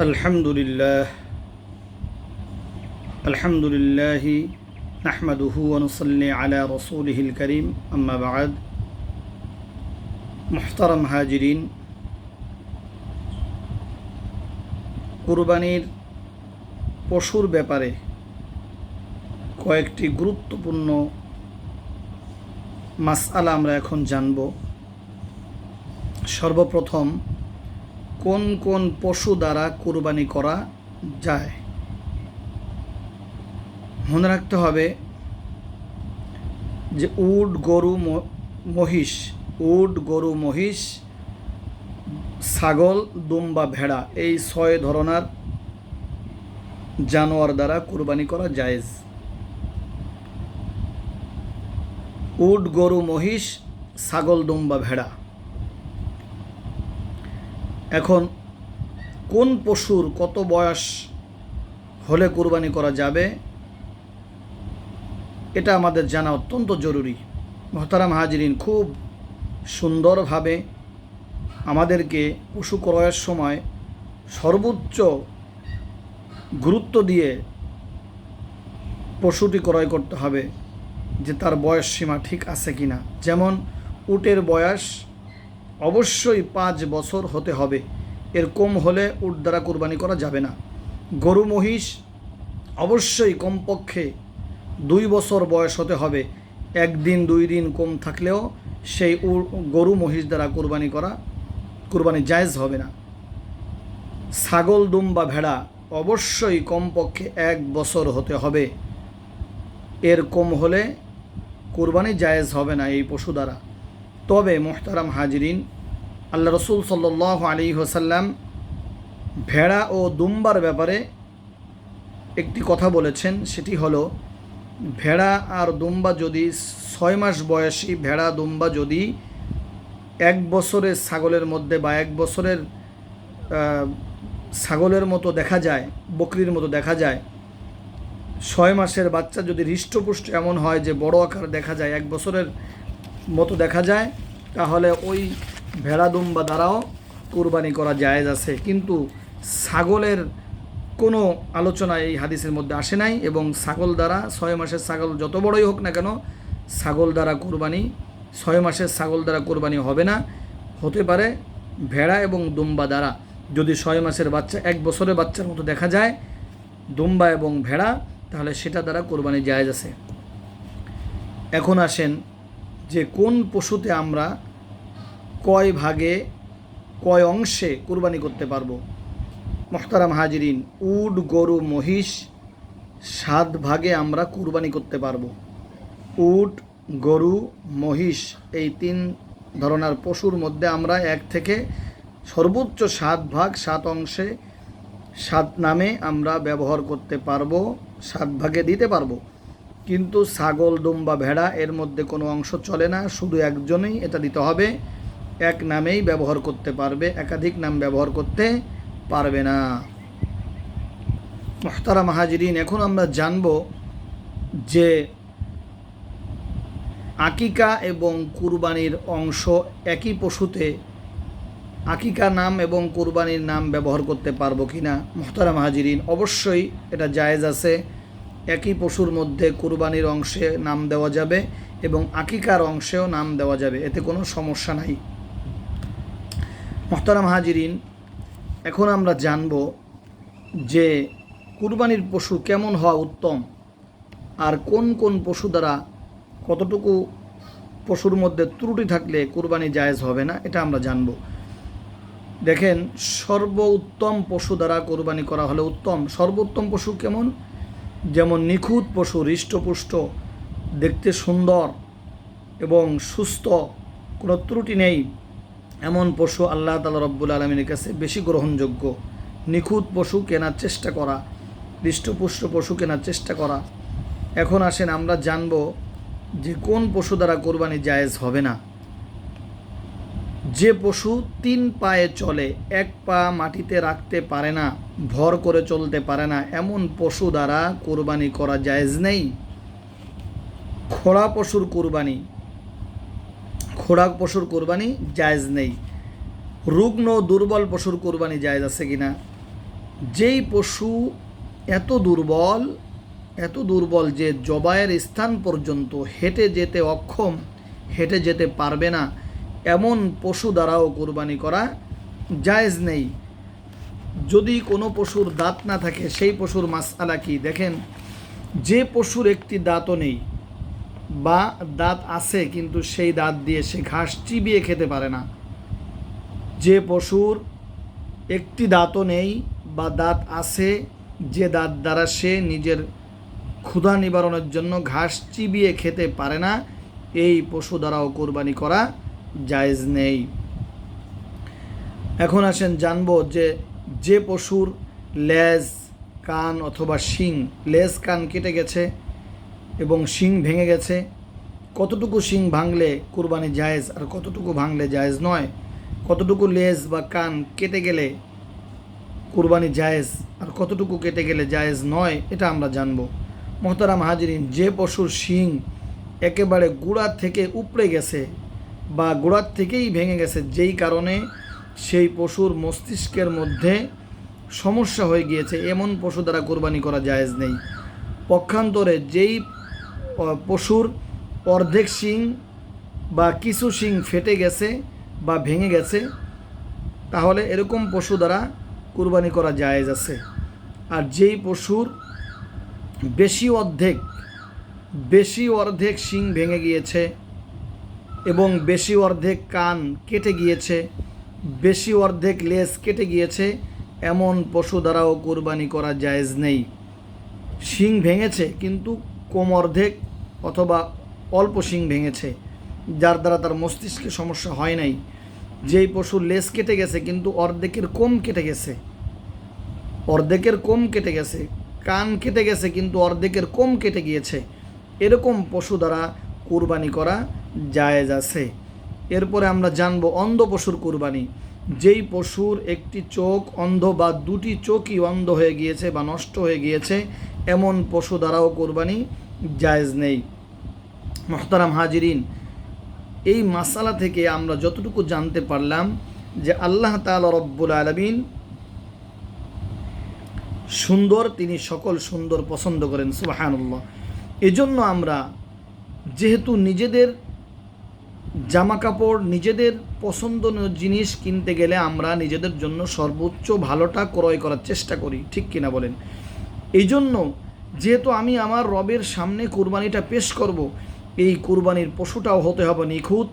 الحمد لله الحمد لله نحمده ونصلي على رسوله الكريم أما بعد محترم হাজিরিন কুরবানির পশুর ব্যাপারে কয়েকটি গুরুত্বপূর্ণ মাসআলা আমরা এখন জানব সর্বপ্রথম কোন কোন পশু দ্বারা কুরবানি করা যায়? মনে রাখতে হবে যে উট, গরু মহিষ, উট, গরু, মহিষ, ছাগল দুম্বা ভেড়া এই ছয় ধরনের জানোয়ার দ্বারা কুরবানি করা জায়েজ। উট, গরু, মহিষ, ছাগল দুম্বা ভেড়া এখন কোন পশুর কত বয়স হলে কুরবানি করা যাবে? এটা আমাদের জানা অত্যন্ত জরুরি। মহতারাম হাজিরিন, খুব সুন্দরভাবে আমাদেরকে পশু ক্রয়ের সময় সর্বোচ্চ গুরুত্ব দিয়ে পশুটি ক্রয় করতে হবে যে তার বয়স সীমা ঠিক আছে কি না যেমন উটের বয়স অবশ্যই পাঁচ বছর হতে হবে। এর কম হলে উট দ্বারা কুরবানি করা যাবে না। গরু, মহিষ অবশ্যই কমপক্ষে দুই বছর বয়স হতে হবে। একদিন, দুই দিন কম থাকলেও সেই গরু, মহিষ দ্বারা কুরবানি করা, কুরবানি জায়েজ হবে না। ছাগল, দুম বা ভেড়া অবশ্যই কমপক্ষে এক বছর হতে হবে। এর কম হলে কুরবানি জায়েজ হবে না এই পশু দ্বারা। তবে মোহতারাম হাজরিন, আল্লাহ রসুল সাল্লাহ আলী হোসাল্লাম ভেড়া ও দুম্বার ব্যাপারে একটি কথা বলেছেন, সেটি হলো, ভেড়া আর দুম্বা যদি ছয় মাস বয়সী, ভেড়া দুম্বা যদি এক বছরের ছাগলের মধ্যে বা এক বছরের ছাগলের মতো দেখা যায়, বকরির মতো দেখা যায়, ছয় মাসের বাচ্চা যদি হৃষ্টপুষ্ট এমন হয় যে বড় আকার দেখা যায়, এক বছরের মতো দেখা যায়, তাহলে ওই ভেড়া দুম্বা দ্বারাও কুরবানি করা জায়েজ আছে। কিন্তু ছাগলের কোনো আলোচনা এই হাদিসের মধ্যে আসে নাই এবং ছাগল দ্বারা ছয় মাসের ছাগল যত বড়ই হোক না কেন, ছাগল দ্বারা কুরবানি, ছয় মাসের ছাগল দ্বারা কুরবানি হবে না। হতে পারে ভেড়া এবং দুম্বা দ্বারা যদি ছয় মাসের বাচ্চা, এক বছরের বাচ্চার মতো দেখা যায় দুম্বা এবং ভেড়া, তাহলে সেটা দ্বারা কোরবানি জায়েজ আছে। এখন আসেন যে কোন পশুতে আমরা কয় ভাগে, কয় অংশে কুরবানি করতে পারব? মোহতারাম হাজিরিন, উট, গরু, মহিষ, সাত ভাগে আমরা কুরবানি করতে পারব। উট, গরু, মহিষ এই তিন ধরনের পশুর মধ্যে আমরা এক থেকে সর্বোচ্চ সাত ভাগ, সাত অংশে, সাত নামে আমরা ব্যবহার করতে পারব, সাত ভাগে দিতে পারব। কিন্তু ছাগল দুম্বা ভেড়া, এর মধ্যে কোনো অংশ চলে না, শুধু একজনেই এটা দিতে হবে। এক নামেই ব্যবহার করতে পারবে, একাধিক নাম ব্যবহার করতে পারবে না। মহতারা মাহাজিরিন এখন আমরা জানব যে আকিকা এবং কুরবানির অংশ একই পশুতে আকিকা নাম এবং কুরবানির নাম ব্যবহার করতে পারব কি না মোহতারাম হাজিরিন, অবশ্যই এটা জায়েজ আছে। একই পশুর মধ্যে কুরবানির অংশে নাম দেওয়া যাবে এবং আকিকার অংশেও নাম দেওয়া যাবে। এতে কোনো সমস্যা নাই। মোহতারাম হাজিরিন, এখন আমরা জানব যে কুরবানির পশু কেমন হওয়া উত্তম আর কোন কোন পশু দ্বারা কতটুকু পশুর মধ্যে ত্রুটি থাকলে কুরবানি জায়েজ হবে না, এটা আমরা জানব। দেখেন, সর্বোত্তম পশু দ্বারা কোরবানি করা হলে উত্তম। সর্বোত্তম পশু কেমন? যেমন নিখুঁত পশু হৃষ্টপুষ্ট, দেখতে সুন্দর এবং সুস্থ, কোনো ত্রুটি নেই। এমন পশু আল্লাহ তালা রব্বুল আলমিনের কাছে বেশি গ্রহণযোগ্য। নিখুঁত পশু কেনার চেষ্টা করা, হৃষ্টপুষ্ট পশু কেনার চেষ্টা করা। এখন আসেন আমরা জানব যে কোন পশু দ্বারা কোরবানি জায়েজ হবে না। যে পশু তিন পায়ে চলে, এক পা মাটিতে রাখতে পারে না, ভর করে চলতে পারে না, এমন পশু দ্বারা কোরবানি করা জায়েজ নেই। খোড়া পশুর কোরবানি, খোড়া পশুর কোরবানি জায়েজ নেই। রুগ্ন দুর্বল পশুর কোরবানি জায়েজ আছে কিনা? যেই পশু এত দুর্বল এত দুর্বল যে জবায়ের স্থান পর্যন্ত হেঁটে যেতে অক্ষম, হেঁটে যেতে পারবে না এমন পশু দ্বারাও কোরবানি করা জায়েজ নেই। যদি কোনো পশুর দাঁত না থাকে, সেই পশুর মাসালা কি? দেখেন, যে পশুর একটি দাঁতও নেই বা দাঁত আছে, কিন্তু সেই দাঁত দিয়ে সে ঘাস চিবিয়ে খেতে পারে না। যে পশুর একটি দাঁতও নেই বা দাঁত আছে, যে দাঁত দ্বারা সে নিজের ক্ষুধা নিবারণের জন্য ঘাস চিবিয়ে খেতে পারে না, এই পশু দ্বারাও কোরবানি করা জায়েজ নেই। এখন আসেন জানব যে যে পশুর লেজ, কান অথবা শিং, লেজ, কান কেটে গেছে এবং শিং ভেঙে গেছে, কতটুকু শিং ভাঙলে কুরবানি জায়েজ আর কতটুকু ভাঙলে জায়েজ নয়? কতটুকু লেজ বা কান কেটে গেলে কুরবানি জায়েজ আর কতটুকু কেটে গেলে জায়েজ নয়, এটা আমরা জানব। মোহতারাম হাজিরিন, যে পশুর শিং একেবারে গোড়ার থেকে উপড়ে গেছে বা গোড়ার থেকেই ভেঙে গেছে। যেই কারণে সেই পশুর মস্তিষ্কের মধ্যে সমস্যা হয়ে গিয়েছে। এমন পশু দ্বারা কোরবানি করা জায়েজ নেই। পক্ষান্তরে যেই পশুর অর্ধেক শিং বা কিছু শিং ফেটে গেছে বা ভেঙে গেছে, তাহলে এরকম পশু দ্বারা কুরবানি করা জায়েজ আছে। আর যেই পশুর বেশি অর্ধেক বেশি অর্ধেক শিং ভেঙে গিয়েছে এবং বেশি অর্ধেক কান কেটে গিয়েছে, বেশি অর্ধেক লেজ কেটে গিয়েছে, এমন পশু দ্বারাও কোরবানি করা জায়েজ নেই। শিং ভেঙেছে, কিন্তু কম অর্ধেক অথবা অল্প শিং ভেঙেছে, যার দ্বারা তার মস্তিষ্কে সমস্যা হয় নাই। যেই পশুর লেজ কেটে গেছে, কিন্তু অর্ধেকের কম কেটে গেছে। অর্ধেকের কম কেটে গেছে, কান কেটে গেছে, কিন্তু অর্ধেকের কম কেটে গিয়েছে। এরকম পশু দ্বারা কুরবানি করা জায়েজ আছে। এরপরে আমরা জানব অন্ধ পশুর কুরবানি। যেই পশুর একটি চোখ অন্ধ বা দুটি চোখই অন্ধ হয়ে গিয়েছে বা নষ্ট হয়ে গিয়েছে, এমন পশু দ্বারাও কোরবানি জায়েজ নেই। মোহতারাম হাজিরিন, এই মাসালা থেকে আমরা যতটুকু জানতে পারলাম যে আল্লাহ তাআলা রব্বুল আলমিন সুন্দর, তিনি সকল সুন্দর পছন্দ করেন, সুবাহানুল্লাহ। এজন্য আমরা যেহেতু নিজেদের জামা কাপড় নিজেদের পছন্দনীয় জিনিস কিনতে গেলে আমরা নিজেদের জন্য সর্বোচ্চ ভালোটা ক্রয় করার চেষ্টা করি, ঠিক কিনা বলেন? এই জন্য যেহেতু আমি আমার রবের সামনে কুরবানিটা পেশ করব, এই কুরবানির পশুটাও হতে হবে নিখুঁত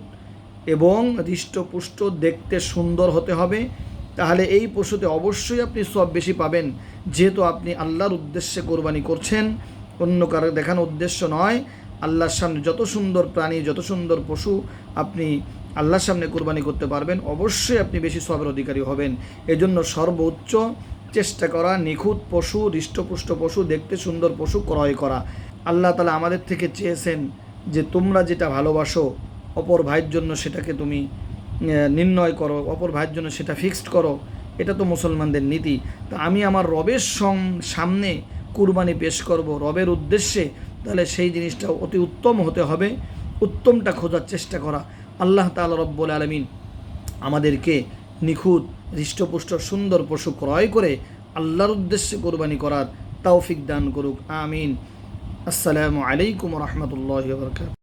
এবং হৃষ্টপুষ্ট, দেখতে সুন্দর হতে হবে। তাহলে এই পশুতে অবশ্যই আপনি সব বেশি পাবেন। যেহেতু আপনি আল্লাহর উদ্দেশ্যে কোরবানি করছেন, অন্য কারও দেখানো উদ্দেশ্য নয়। আল্লাহর সামনে যত সুন্দর প্রাণী, যত সুন্দর পশু আপনি আল্লাহর সামনে কোরবানি করতে পারবেন, অবশ্যই আপনি বেশি সবের অধিকারী হবেন। এজন্য সর্বোচ্চ চেষ্টা করা, নিখুঁত পশু, হৃষ্টপুষ্ট পশু, দেখতে সুন্দর পশু ক্রয় করা। আল্লাহ তালা আমাদের থেকে চেয়েছেন যে তোমরা যেটা ভালোবাসো, অপর ভাইয়ের জন্য সেটাকে তুমি নির্ণয় করো, অপর ভাইয়ের জন্য সেটা ফিক্সড করো। এটা তো মুসলমানদের নীতি। তা আমি আমার রবের সম- সামনে কুরবানি পেশ করব, রবের উদ্দেশ্যে তাহলে সেই জিনিসটা অতি উত্তম হতে হবে। উত্তমটা খোঁজার চেষ্টা করা। আল্লাহ তালা রব্বুল আলমিন আমাদেরকে নিখুঁত, হৃষ্টপুষ্ট, সুন্দর পশু ক্রয় করে আল্লাহর উদ্দেশ্যে কোরবানি করার তৌফিক দান করুক। আমিন। আসসালামু আলাইকুম রহমতুল্লাহ বরকাত